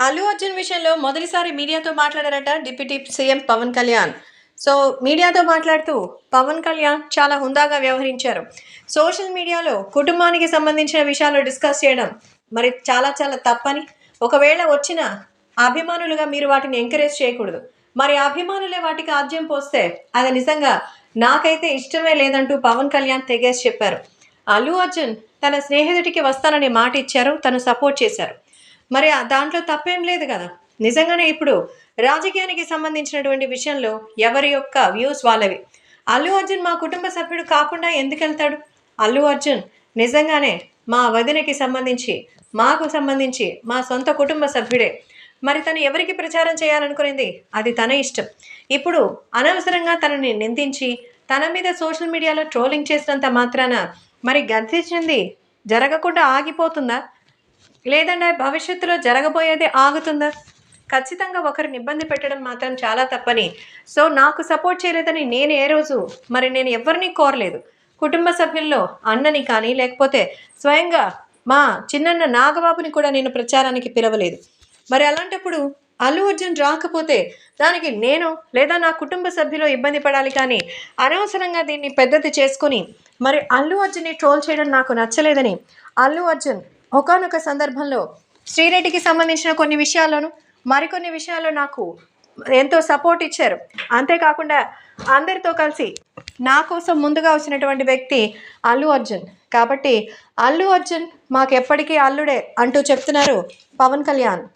అల్లు అర్జున్ విషయంలో మొదటిసారి మీడియాతో మాట్లాడారట deputy CM Pawan Kalyan. So మీడియాతో మాట్లాడుతూ పవన్ కళ్యాణ్ చాలా హుందాగా వ్యవహరించారు. సోషల్ మీడియాలో కుటుంబానికి సంబంధించిన విషయాలు డిస్కస్ చేయడం మరి చాలా చాలా తప్పని. ఒకవేళ వచ్చిన అభిమానులుగా మీరు వాటిని ఎంకరేజ్ చేయకూడదు. మరి అభిమానులే వాటికి ఆద్యం పోస్తే అది నిజంగా నాకైతే ఇష్టమే లేదంటూ పవన్ కళ్యాణ్ తెగేసి చెప్పారు. అల్లు అర్జున్ తన స్నేహితుడికి వస్తానని మాట ఇచ్చారు తను సపోర్ట్ చేశారు. మరి ఆ దాంట్లో తప్పేం లేదు కదా. నిజంగానే ఇప్పుడు రాజకీయానికి సంబంధించినటువంటి విషయంలో ఎవరి యొక్క వ్యూస్ వాళ్ళవి. అల్లు అర్జున్ మా కుటుంబ సభ్యుడు కాకుండా ఎందుకు వెళ్తాడు? అల్లు అర్జున్ నిజంగానే మా వదినకి సంబంధించి మాకు సంబంధించి మా సొంత కుటుంబ సభ్యుడే. మరి తను ఎవరికి ప్రచారం చేయాలనుకునేది? అది తన ఇష్టం. ఇప్పుడు అనవసరంగా తనని నిందించి తన మీద సోషల్ మీడియాలో ట్రోలింగ్ చేసినంత మాత్రాన మరి గర్తించింది జరగకుండా ఆగిపోతుందా? లేదంటే భవిష్యత్తులో జరగబోయేది ఆగుతుందా? ఖచ్చితంగా ఒకరిని ఇబ్బంది పెట్టడం మాత్రం చాలా తప్పని. సో నాకు సపోర్ట్ చేయలేదని నేను ఏ రోజు మరి నేను ఎవరిని కోరలేదు. కుటుంబ సభ్యుల్లో అన్నని కానీ లేకపోతే స్వయంగా మా చిన్నన్న నాగబాబుని కూడా నేను ప్రచారానికి పిలవలేదు. మరి అలాంటప్పుడు అల్లు అర్జున్ రాకపోతే దానికి నేను లేదా నా కుటుంబ సభ్యులు ఇబ్బంది పడాలి కానీ అనవసరంగా దీన్ని పెద్దది చేసుకొని మరి అల్లు అర్జున్ని ట్రోల్ చేయడం నాకు నచ్చలేదని అల్లు అర్జున్ ఒకానొక సందర్భంలో శ్రీరెడ్డికి సంబంధించిన కొన్ని విషయాలను మరికొన్ని విషయాల్లో నాకు ఎంతో సపోర్ట్ ఇచ్చారు. అంతేకాకుండా అందరితో కలిసి నా కోసం ముందుగా వచ్చినటువంటి వ్యక్తి అల్లు అర్జున్. కాబట్టి అల్లు అర్జున్ మాకెప్పటికీ అల్లుడే అంటూ చెప్తున్నారు పవన్ కళ్యాణ్.